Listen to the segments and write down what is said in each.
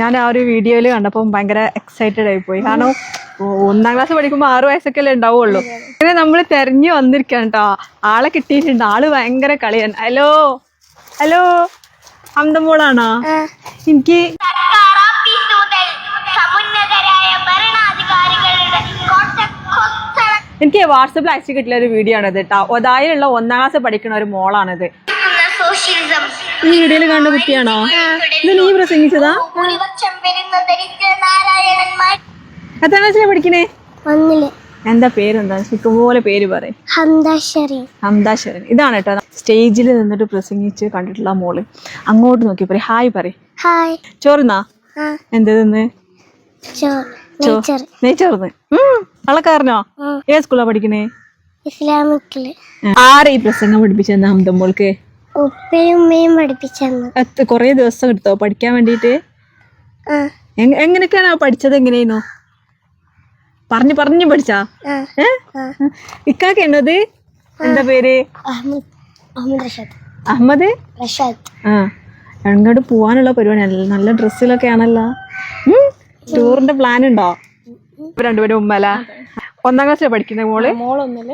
ഞാൻ ആ ഒരു വീഡിയോയിൽ കണ്ടപ്പോൾ ഭയങ്കര എക്സൈറ്റഡ് ആയി പോയി. കാരണം ഒന്നാം ക്ലാസ് പഠിക്കുമ്പോൾ ആറു വയസ്സൊക്കെ അല്ലേ ഉണ്ടാവുള്ളൂ. അങ്ങനെ നമ്മൾ തെരഞ്ഞു വന്നിരിക്കാൻ കേട്ടോ ആളെ കിട്ടിയിട്ടുണ്ട്. ആൾ ഭയങ്കര കളിയാണ്. ഹലോ? ഹലോ? അന്തമോളാണോ? എനിക്ക് എനിക്ക് വാട്സപ്പിൽ അയച്ചു കിട്ടിയ ഒരു വീഡിയോ ആണിത് കേട്ടോ ഒതായിലുള്ള ഒന്നാം ക്ലാസ് പഠിക്കുന്ന ഒരു മോളാണിത്. ഈ വീഡിയോയിൽ കാണുന്ന കുട്ടിയാണോ? ഇത് നീ പ്രസംഗിച്ചതാ? എത്ര ക്ലാസ്സിലാണ് പഠിക്കണേ? ഒന്നിൽ എന്താ പേരെന്താ? ഇഷ്ടംപോലെ പേര് പറയും. ഹംദാശരൻ ഇതാണ് കേട്ടോ. സ്റ്റേജിൽ നിന്നിട്ട് പ്രസംഗിച്ച് കണ്ടിട്ടുള്ള മോൾ. അങ്ങോട്ട് നോക്കി പറയും. ഹായ് പറയും. ഹായ്. ചോറുന്നാ? എന്ത് തിന്ന് നെയ്ച്ചോർന്ന് അളക്കാരനോ ഏത് സ്കൂളാ പഠിക്കണേ? ഇസ്ലാമിക്കിൽ. ആരെ ഈ പ്രസംഗം പഠിപ്പിച്ചെന്നാ ഹംദമ്മോൾക്ക് ഉപ്പയും ഉമ്മയും എത്ര കുറേ ദിവസം എടുത്തോ? പഠിക്കാൻ വേണ്ടിട്ട് എങ്ങനെയൊക്കെയാണോ എങ്- എങ്ങനെയൊക്കെയാണ് പഠിച്ചത് എങ്ങനെയായിരുന്നു? പറഞ്ഞു പറഞ്ഞു പഠിച്ചാ? ഇക്കാക്ക എന്നത് എന്താ പേര്? അഹമ്മദ് റഷാദ്. ആ. അങ്ങോട്ട് പോവാനുള്ള പരിപാടി. നല്ല നല്ല ഡ്രസ്സിലൊക്കെ ആണല്ലോ ടൂറിന്റെ പ്ലാൻ ഉണ്ടോ? രണ്ടുപേരും ഉമ്മല ഒന്നാം ക്ലാസ്സിലെ പഠിക്കുന്ന മോൾ? മോളൊന്നിൽ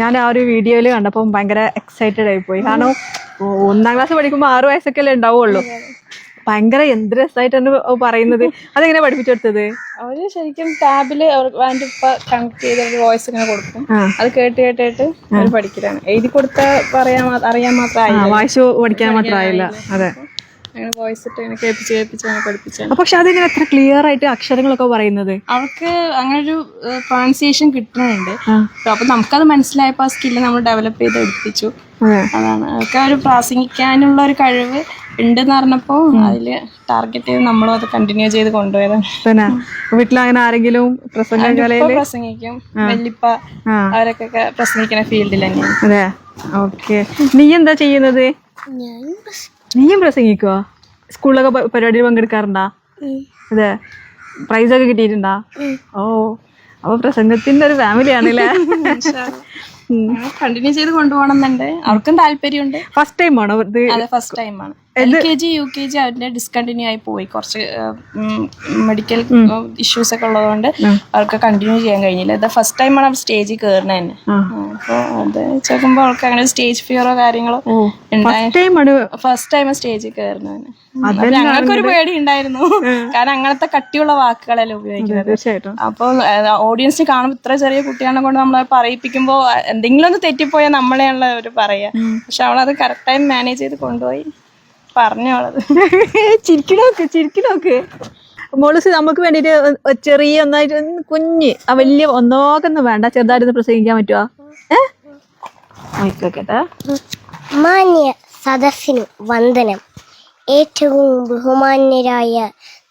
ഞാൻ ആ ഒരു വീഡിയോയിൽ കണ്ടപ്പോൾ ഭയങ്കര എക്സൈറ്റഡ് ആയി പോയി. കാരണം ഒന്നാം ക്ലാസ് പഠിക്കുമ്പോൾ ആറു വയസ്സൊക്കെ അല്ലേ ഉണ്ടാവുള്ളൂ ഭയങ്കര എന്ത് രസമായിട്ടാണ് പറയുന്നത്. അതെങ്ങനെ പഠിപ്പിച്ചെടുത്തത് അവർ ശരിക്കും ടാബിൽ അവന്റെ ഉപ്പ കണക്ട് ചെയ്ത് വോയിസ് ഇങ്ങനെ കൊടുക്കും. അത് കേട്ട് കേട്ട് കേട്ട് പഠിക്കലാണ്. എഴുതി കൊടുത്താൽ പറയാൻ അറിയാൻ ആ, മാത്രമായി വായിച്ചു പഠിക്കാൻ മാത്രമായില്ല അതെ. അങ്ങനെ വോയിസ് ഇട്ട് ഇങ്ങനെ കേൾപ്പിച്ച് കേൾപ്പിച്ച് അങ്ങനെ പഠിപ്പിച്ചാണ് പക്ഷെ അതിങ്ങനെ എത്ര ക്ലിയർ ആയിട്ട് അക്ഷരങ്ങളൊക്കെ പറയുന്നത്? അവർക്ക് അങ്ങനെ ഒരു പ്രൊണൗൺസിയേഷൻ കിട്ടുന്നുണ്ട്. അപ്പൊ നമുക്കത് മനസ്സിലായപ്പോ ആ സ്കില്ല് നമ്മൾ ഡെവലപ്പ് ചെയ്ത് എടുപ്പിച്ചു. അതാണ്. അവർക്ക് ഒരു പ്രാസംഗിക്കാനുള്ള ഒരു കഴിവ് ഉണ്ടെന്ന് പറഞ്ഞപ്പോ അതിൽ ടാർഗറ്റ് ചെയ്ത് നമ്മളും അത് കണ്ടിന്യൂ ചെയ്ത് കൊണ്ടുപോയതാണ്. വീട്ടിലങ്ങനെ വീട്ടിൽ അങ്ങനെ ആരെങ്കിലും പ്രസംഗിക്കും. വല്യപ്പ ആ. അവരൊക്കെ പ്രസംഗിക്കുന്ന ഫീൽഡിൽ തന്നെയാണ്. അതെ. ഓക്കെ. നീ എന്താ ചെയ്യുന്നത്? ഞാൻ നീയും പ്രസംഗിക്കുവോ? സ്കൂളിലൊക്കെ പ- പരിപാടിയിൽ പങ്കെടുക്കാറുണ്ടാ? അതെ. പ്രൈസ് ഒക്കെ കിട്ടിയിട്ടുണ്ടാ? ഓ അപ്പൊ പ്രസംഗത്തിന്റെ ഒരു ഫാമിലി ആണല്ലേ? കണ്ടിന്യൂ ചെയ്ത് കൊണ്ടുപോകണം എന്നുണ്ട്. അവർക്കും താല്പര്യമുണ്ട്. ഫസ്റ്റ് ടൈം ആണോ ഇത്? അതെ ഫസ്റ്റ് ടൈമാണ് L K G U K G അവരുടെ ഡിസ്കണ്ടിന്യൂ ആയി പോയി. കുറച്ച് മെഡിക്കൽ ഇഷ്യൂസ് ഒക്കെ ഉള്ളതുകൊണ്ട് അവർക്ക് കണ്ടിന്യൂ ചെയ്യാൻ കഴിഞ്ഞില്ല. ഇത് ഫസ്റ്റ് ടൈമാണ് അവർ സ്റ്റേജിൽ കയറുന്നത് തന്നെ. അപ്പോൾ അത് ചേർക്കുമ്പോൾ അവർക്ക് അങ്ങനെ സ്റ്റേജ് ഫിയറോ കാര്യങ്ങളോ ഫസ്റ്റ് ടൈം സ്റ്റേജിൽ കയറുന്നത് ഞങ്ങൾക്ക് ഒരു പേടി ഉണ്ടായിരുന്നു. കാരണം അങ്ങനത്തെ കട്ടിയുള്ള വാക്കുകളല്ലേ ഉപയോഗിക്കുന്നത്. അപ്പൊ അപ്പോൾ ഓഡിയൻസിന് കാണുമ്പോൾ ഇത്ര ചെറിയ കുട്ടികളെ കൊണ്ട് നമ്മളെ പറയിപ്പിക്കുമ്പോൾ എന്തെങ്കിലും ഒന്ന് തെറ്റിപ്പോയാൽ നമ്മളെയാണല്ലോ അവർ പറയാ. പക്ഷെ അവളത് കറക്റ്റായി മാനേജ് ചെയ്ത് കൊണ്ടുപോയി. പറഞ്ഞു അവളത് ചിരിക്കണോക്ക് ചിരിക്കണോക്ക് മോളിസ് നമുക്ക് വേണ്ടിട്ട് ചെറിയ ഒന്നായിട്ട് ഒന്ന് കുഞ്ഞ് ആ വലിയ ഒന്നോക്കൊന്നും വേണ്ട. ചെറുതായിട്ട് പ്രസംഗിക്കാൻ പറ്റുമോ മാന്യ സദസ്സിന് വന്ദനം. ഏറ്റവും ബഹുമാന്യരായ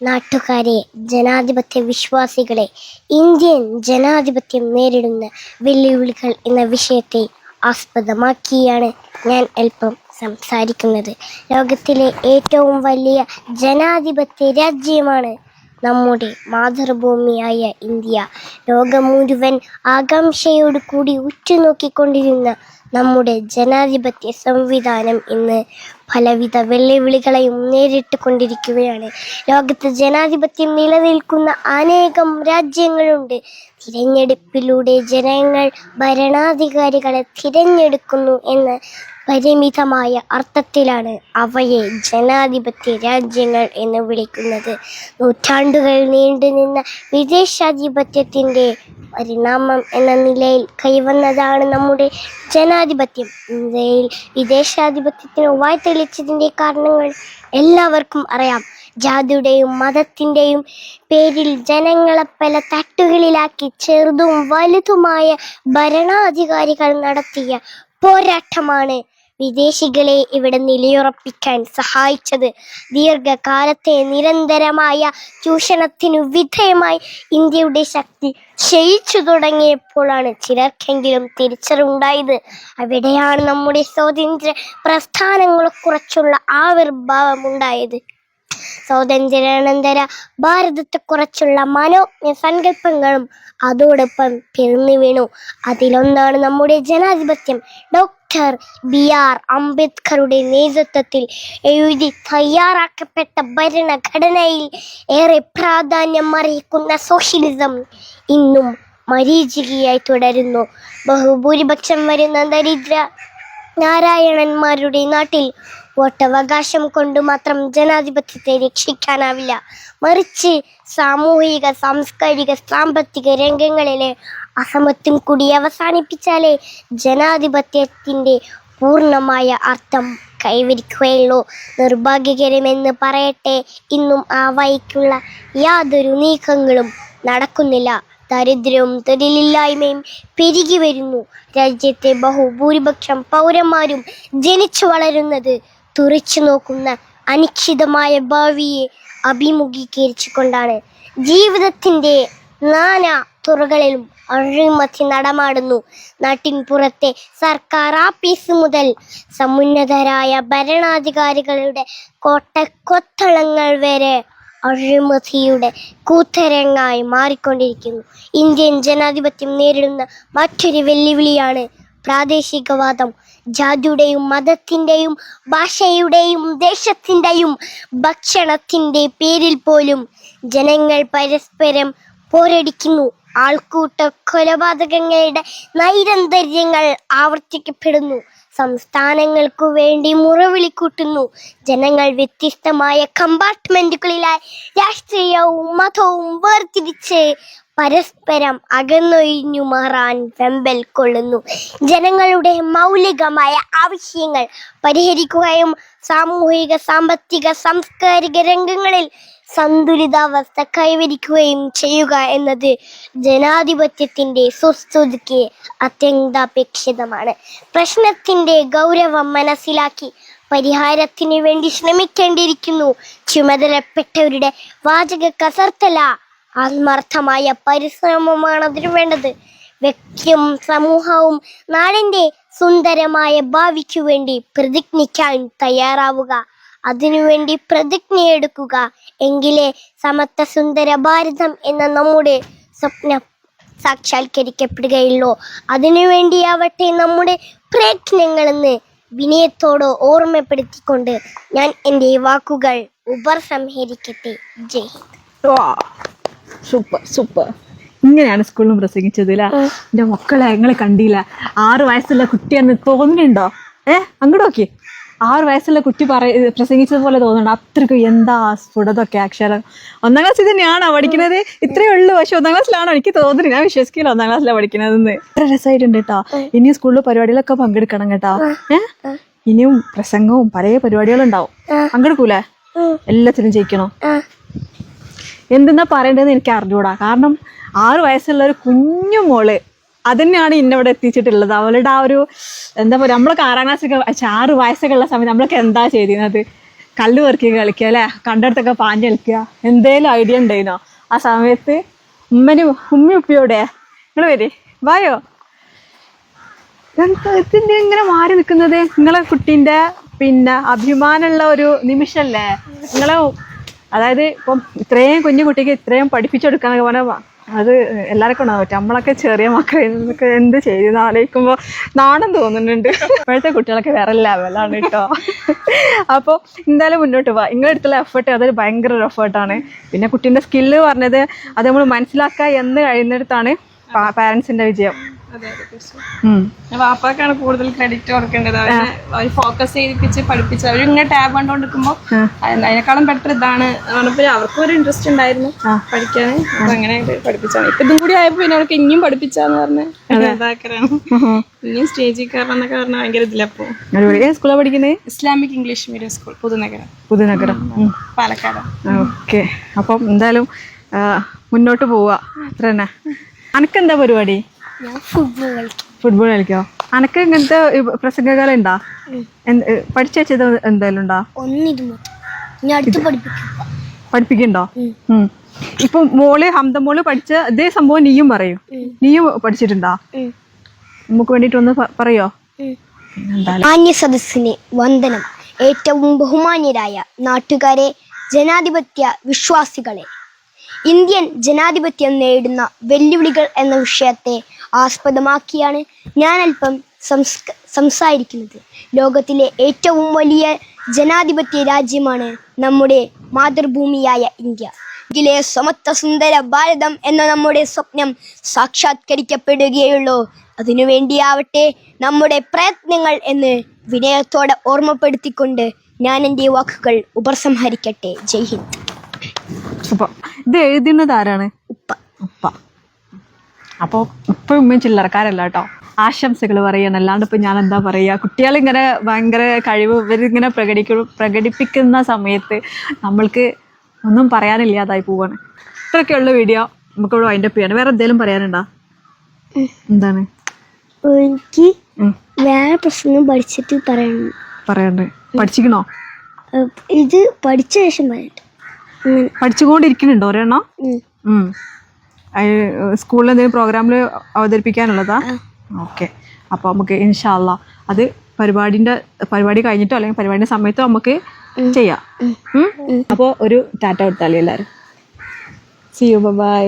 നാട്ടുകാരെ ജനാധിപത്യ വിശ്വാസികളെ ഇന്ത്യൻ ജനാധിപത്യം നേരിടുന്ന വെല്ലുവിളികൾ എന്ന വിഷയത്തെ ആസ്പദമാക്കിയാണ് ഞാൻ അല്പം സംസാരിക്കുന്നത്. ലോകത്തിലെ ഏറ്റവും വലിയ ജനാധിപത്യ രാജ്യമാണ് നമ്മുടെ മാതൃഭൂമിയായ ഇന്ത്യ. ലോകം മുഴുവൻ ആകാംക്ഷയോട് കൂടി ഉറ്റുനോക്കിക്കൊണ്ടിരുന്ന നമ്മുടെ ജനാധിപത്യ സംവിധാനം ഇന്ന് പലവിധ വെല്ലുവിളികളെയും നേരിട്ട് കൊണ്ടിരിക്കുകയാണ് ലോകത്ത് ജനാധിപത്യം നിലനിൽക്കുന്ന അനേകം രാജ്യങ്ങളുണ്ട്. തിരഞ്ഞെടുപ്പിലൂടെ ജനങ്ങൾ ഭരണാധികാരികളെ തിരഞ്ഞെടുക്കുന്നു എന്ന പരിമിതമായ അർത്ഥത്തിലാണ് അവയെ ജനാധിപത്യ രാജ്യങ്ങൾ എന്ന് വിളിക്കുന്നത്. നൂറ്റാണ്ടുകൾ നീണ്ടുനിന്ന വിദേശാധിപത്യത്തിന്റെ പരിണാമം എന്ന നിലയിൽ കൈവന്നതാണ് നമ്മുടെ ജനാധിപത്യം. ഇന്ത്യയിൽ വിദേശാധിപത്യത്തിന് വായ്തെളിച്ചതിന്റെ കാരണങ്ങൾ എല്ലാവർക്കും അറിയാം. ജാതിയുടെയും മതത്തിന്റെയും പേരിൽ ജനങ്ങളെ പല തട്ടുകളിലാക്കി ചെറുതും വലുതുമായ ഭരണാധികാരികൾ നടത്തിയ പോരാട്ടമാണ് വിദേശികളെ ഇവിടെ നിലയുറപ്പിക്കാൻ സഹായിച്ചത്. ദീർഘകാലത്തെ നിരന്തരമായ ചൂഷണത്തിനു വിധേയമായി ഇന്ത്യയുടെ ശക്തി ക്ഷയിച്ചു തുടങ്ങിയപ്പോഴാണ് ചിലർക്കെങ്കിലും തിരിച്ചറിവുണ്ടായത്. അവിടെയാണ് നമ്മുടെ സ്വാതന്ത്ര്യ പ്രസ്ഥാനങ്ങളെക്കുറിച്ചുള്ള ആവിർഭാവം ഉണ്ടായത് സ്വാതന്ത്ര്യാനന്തര ഭാരതത്തെക്കുറിച്ചുള്ള മനോജ്ഞ സങ്കല്പങ്ങളും അതോടൊപ്പം പിറന്നു വീണു. അതിലൊന്നാണ് നമ്മുടെ ജനാധിപത്യം. ഡോക്ടർ ബി ആർ അംബേദ്കറുടെ നേതൃത്വത്തിൽ എഴുതി തയ്യാറാക്കപ്പെട്ട ഭരണഘടനയിൽ ഏറെ പ്രാധാന്യം അറിയിക്കുന്ന സോഷ്യലിസം ഇന്നും മരീചികയായി തുടരുന്നു. ബഹുഭൂരിപക്ഷം വരുന്ന ദരിദ്ര നാരായണന്മാരുടെ നാട്ടിൽ വോട്ടവകാശം കൊണ്ട് മാത്രം ജനാധിപത്യത്തെ രക്ഷിക്കാനാവില്ല. മറിച്ച് സാമൂഹിക സാംസ്കാരിക സാമ്പത്തിക രംഗങ്ങളിലെ അസമത്വം കൂടി അവസാനിപ്പിച്ചാലേ ജനാധിപത്യത്തിന്റെ പൂർണമായ അർത്ഥം കൈവരിക്കുകയുള്ളൂ. നിർഭാഗ്യകരമെന്ന് പറയട്ടെ ഇന്നും ആ വഴിക്കുള്ള യാതൊരു നീക്കങ്ങളും നടക്കുന്നില്ല. ദരിദ്രവും തൊഴിലില്ലായ്മയും പെരുകി വരുന്നു. രാജ്യത്തെ ബഹുഭൂരിപക്ഷം പൗരന്മാരും ജനിച്ചു വളരുന്നത് തുറച്ചു നോക്കുന്ന അനിശ്ചിതമായ ഭാവിയെ അഭിമുഖീകരിച്ചുകൊണ്ടാണ്. ജീവിതത്തിന്റെ നാനാ തുറകളിലും അഴിമതി നടമാടുന്നു. നാട്ടിൻ പുറത്തെ സർക്കാർ ആഫീസ് മുതൽ സമുന്നതരായ ഭരണാധികാരികളുടെ കോട്ടക്കൊത്തളങ്ങൾ വരെ അഴിമതിയുടെ കൂത്തരങ്ങായി മാറിക്കൊണ്ടിരിക്കുന്നു. ഇന്ത്യൻ ജനാധിപത്യം നേരിടുന്ന മറ്റൊരു വെല്ലുവിളിയാണ് പ്രാദേശികവാദം. ജാതിയുടെയും മതത്തിന്റെയും ഭാഷയുടെയും ദേശത്തിന്റെയും ഭക്ഷണത്തിന്റെ പേരിൽ പോലും ജനങ്ങൾ പരസ്പരം പോരടിക്കുന്നു. ആൾക്കൂട്ട കൊലപാതകങ്ങളുടെ നൈരന്തര്യങ്ങൾ ആവർത്തിക്കപ്പെടുന്നു. സംസ്ഥാനങ്ങൾക്കു വേണ്ടി മുറവിളിക്കൂട്ടുന്നു. ജനങ്ങൾ വ്യത്യസ്തമായ കമ്പാർട്ട്മെന്റുകളിലായി രാഷ്ട്രീയവും മതവും വേർതിരിച്ച് പരസ്പരം അകന്നൊഴിഞ്ഞു മാറാൻ വെമ്പൽ കൊള്ളുന്നു. ജനങ്ങളുടെ മൗലികമായ ആവശ്യങ്ങൾ പരിഹരിക്കുകയും സാമൂഹിക സാമ്പത്തിക സാംസ്കാരിക രംഗങ്ങളിൽ സന്തുലിതാവസ്ഥ കൈവരിക്കുകയും ചെയ്യുക എന്നത് ജനാധിപത്യത്തിന്റെ സുസ്ഥിതിക്ക് അത്യന്താപേക്ഷിതമാണ്. പ്രശ്നത്തിന്റെ ഗൗരവം മനസ്സിലാക്കി പരിഹാരത്തിന് വേണ്ടി ശ്രമിക്കേണ്ടിയിരിക്കുന്നു. ചുമതലപ്പെട്ടവരുടെ വാചക കസർത്തല ആത്മാർത്ഥമായ പരിശ്രമമാണ് അതിന് വേണ്ടത്. വ്യക്തിയും സമൂഹവും നാടിന്റെ സുന്ദരമായ ഭാവിക്കു വേണ്ടി പ്രതിജ്ഞിക്കാൻ തയ്യാറാവുക. അതിനുവേണ്ടി പ്രതിജ്ഞയെടുക്കുക. എങ്കിലേ സമത്വ സുന്ദര ഭാരതം എന്ന നമ്മുടെ സ്വപ്നം സാക്ഷാത്കരിക്കപ്പെടുകയുള്ളൂ. അതിനുവേണ്ടിയാവട്ടെ നമ്മുടെ പ്രയത്നങ്ങളെന്ന് വിനയത്തോട് ഓർമ്മപ്പെടുത്തിക്കൊണ്ട് ഞാൻ എന്റെ വാക്കുകൾ ഉപസംഹരിക്കട്ടെ. ജയ് സൂപ്പർ സൂപ്പർ. ഇങ്ങനെയാണ് സ്കൂളിൽ പ്രസംഗിച്ചത് അല്ല എന്റെ മക്കളെ ഞങ്ങളെ കണ്ടില്ല. ആറ് വയസ്സുള്ള കുട്ടിയാന്ന് തോന്നുന്നുണ്ടോ ഏ അങ്ങോട്ട് നോക്കി. ആറ് വയസ്സുള്ള കുട്ടി പറ പ്രസംഗിച്ചത് പോലെ തോന്നുന്നുണ്ട്? അത്രയ്ക്ക് എന്താ സ്ഫുടതൊക്കെ അക്ഷരം? ഒന്നാം ക്ലാസ്സിൽ തന്നെയാണോ പഠിക്കുന്നത്? ഇത്രയേ ഉള്ളൂ. പക്ഷെ ഒന്നാം ക്ലാസ്സിലാണോ എനിക്ക് തോന്നുന്നു ഞാൻ വിശ്വസിക്കില്ല ഒന്നാം ക്ലാസ്സിലാണ് പഠിക്കുന്നതെന്ന്. എത്ര രസമായിട്ടുണ്ട് കേട്ടോ. ഇനി സ്കൂളിൽ പരിപാടികളൊക്കെ പങ്കെടുക്കണം കേട്ടോ. ഏ? ഇനിയും പ്രസംഗവും പല പരിപാടികളുണ്ടാവും. പങ്കെടുക്കൂലേ? എല്ലാത്തിനും ജയിക്കണോ? എന്തെന്നാ പറയേണ്ടതെന്ന് എനിക്ക് അറിഞ്ഞൂടാ. കാരണം ആറ് വയസ്സുള്ള ഒരു കുഞ്ഞു മോൾ അതന്നെയാണ് ഇന്നിവിടെ എത്തിച്ചിട്ടുള്ളത്. അവളുടെ ആ ഒരു എന്താ പറയുക നമ്മളൊക്കെ ആറാം ക്ലാസ്സൊക്കെ ആറ് വയസ്സൊക്കെ ഉള്ള സമയത്ത് നമ്മളൊക്കെ എന്താ ചെയ്തിരുന്നത്? കല്ല് പെറുക്കി കളിക്കുക അല്ലേ? കണ്ടടുത്തൊക്കെ പാഞ്ഞ് കളിക്കുക. എന്തേലും ഐഡിയ ഉണ്ടായിരുന്നോ ആ സമയത്ത് ഉമ്മനും ഉമ്മി ഉപ്പിയോടെ നിങ്ങൾ വരെ. വായോ. ഇതിന്റെ ഇങ്ങനെ മാറി നിൽക്കുന്നത്? നിങ്ങളെ കുട്ടീന്റെ പിന്നെ അഭിമാനമുള്ള ഒരു നിമിഷമല്ലേ? നിങ്ങളെ അതായത് ഇപ്പം ഇത്രയും കുഞ്ഞു കുട്ടിക്ക് ഇത്രയും പഠിപ്പിച്ചെടുക്കാന്നൊക്കെ പറഞ്ഞാൽ അത് എല്ലാവർക്കും ഉണ്ടാകും നമ്മളൊക്കെ ചെറിയ മക്കളിൽ നിന്നൊക്കെ എന്ത് ചെയ്തു ആലോചിക്കുമ്പോൾ നാണം തോന്നുന്നുണ്ട്. ഇപ്പോഴത്തെ കുട്ടികളൊക്കെ വേറെ ലെവലാണ് കേട്ടോ അപ്പോൾ എന്തായാലും മുന്നോട്ട് പോവാം നിങ്ങളെടുത്തുള്ള എഫേർട്ട് അതൊരു ഭയങ്കര ഒരു എഫേർട്ടാണ് പിന്നെ കുട്ടീന്റെ സ്കില്ല് പറഞ്ഞത് അത് നമ്മൾ മനസ്സിലാക്കുക എന്ന് കഴിയുന്നിടത്താണ് പാരൻസിന്റെ വിജയം. വാപ്പാക്കാണ് കൂടുതൽ ക്രെഡിറ്റ് കൊടുക്കേണ്ടത്. അവരെ ഫോക്കസ് ചെയ്യിപ്പിച്ച് പഠിപ്പിച്ച് അവർ ഇങ്ങനെ ടാബ് കണ്ടോണ്ടിരിക്കുമ്പോ അതിനേക്കാളും ബെറ്റർ ഇതാണ് പറഞ്ഞപ്പോ അവർക്കും ഒരു ഇൻട്രസ്റ്റ് ഉണ്ടായിരുന്നു പഠിക്കാൻ അപ്പൊ അങ്ങനെ പഠിപ്പിച്ചാണ്. ഇപ്പൊ ഇതും കൂടി ആയപ്പോ പിന്നെ അവർക്ക് ഇനിയും പഠിപ്പിച്ചാന്ന് പറഞ്ഞ് ഇതാക്കലാണ്. ഇനിയും സ്റ്റേജിൽ കയറണം എന്നൊക്കെ പറഞ്ഞ ഭയങ്കര ഇതിലപ്പോ സ്കൂളാണ് പഠിക്കുന്നത് Islamic English medium school Puthunagaram. Puthunagaram. Palakkad. Okay. അപ്പം എന്തായാലും മുന്നോട്ട് പോവാ. അത്ര തന്നെ അനക്കെന്താ പരിപാടി? ഫുട്ബോൾ കളിക്കോ. അനക്ക് ഇങ്ങനത്തെ പ്രസംഗകല ഉണ്ടാ പഠിച്ചു വെച്ചത് എന്തായാലും ഉണ്ടാ? പഠിപ്പിക്കണ്ടോ? ഇപ്പൊ മോൾ ഹംദ മോൾ പഠിച്ച ഇതേ സംഭവം നീയും പറയൂ. നീയും പഠിച്ചിട്ടുണ്ടാ? നമുക്ക് വേണ്ടിട്ട് ഒന്ന് പറയോ? മാന്യ സദസ്സിന് വന്ദനം. ഏറ്റവും ബഹുമാന്യരായ നാട്ടുകാരെ ജനാധിപത്യ വിശ്വാസികളെ. ഇന്ത്യൻ ജനാധിപത്യം നേരിടുന്ന വെല്ലുവിളികൾ എന്ന വിഷയത്തെ ആസ്പദമാക്കിയാണ് ഞാൻ അല്പം സംസ്ക സംസാരിക്കുന്നത്. ലോകത്തിലെ ഏറ്റവും വലിയ ജനാധിപത്യ രാജ്യമാണ് നമ്മുടെ മാതൃഭൂമിയായ ഇന്ത്യ. ഇതിലെ സമത്വ സുന്ദര ഭാരതം എന്ന നമ്മുടെ സ്വപ്നം സാക്ഷാത്കരിക്കപ്പെടുകയുള്ളൂ. അതിനുവേണ്ടിയാവട്ടെ നമ്മുടെ പ്രയത്നങ്ങൾ എന്ന് വിനയത്തോടെ ഓർമ്മപ്പെടുത്തിക്കൊണ്ട് ഞാൻ എന്റെ വാക്കുകൾ ഉപസംഹരിക്കട്ടെ. ജയ് ഹിന്ദ്. സൂപ്പർ. ഇത് എഴുതുന്നത് ആരാണ്? ഉപ്പ. ഉപ്പ. അപ്പോൾ ഉപ്പ ഉമ്മയും ചില്ലറക്കാരല്ല കേട്ടോ. ആശംസകൾ പറയാണ് അല്ലാണ്ട് ഇപ്പം ഞാൻ എന്താ പറയുക കുട്ടികളിങ്ങനെ ഭയങ്കര കഴിവ് ഇവരിങ്ങനെ പ്രകടിക്ക പ്രകടിപ്പിക്കുന്ന സമയത്ത് നമ്മൾക്ക് ഒന്നും പറയാനില്ലാതായി പോവാണ്. ഇത്രയൊക്കെയുള്ള വീഡിയോ നമുക്കിവിടെ വൈൻഡപ്പ് ചെയ്യണം. വേറെ എന്തെങ്കിലും പറയാനുണ്ടോ? എന്താണ്? എനിക്ക് വേറെ പ്രശ്നം പഠിച്ചിട്ട് പറയണം പറയണ്ടേ. പഠിച്ചിക്കണോ? ഇത് പഠിച്ച ശേഷം പറയട്ടെ പഠിച്ചുകൊണ്ടിരിക്കുന്നുണ്ടോ ഒരെണ്ണം. സ്കൂളിൽ എന്തെങ്കിലും പ്രോഗ്രാമിൽ അവതരിപ്പിക്കാനുള്ളതാ? ഓക്കെ. അപ്പോൾ നമുക്ക് ഇൻഷാല്ല അത് പരിപാടിന്റെ പരിപാടി കഴിഞ്ഞിട്ടോ അല്ലെങ്കിൽ പരിപാടിന്റെ സമയത്തോ നമുക്ക് ചെയ്യാം. അപ്പോൾ ഒരു ടാറ്റ കൊടുത്താലേ എല്ലാവരും സി യു ബൈ ബൈ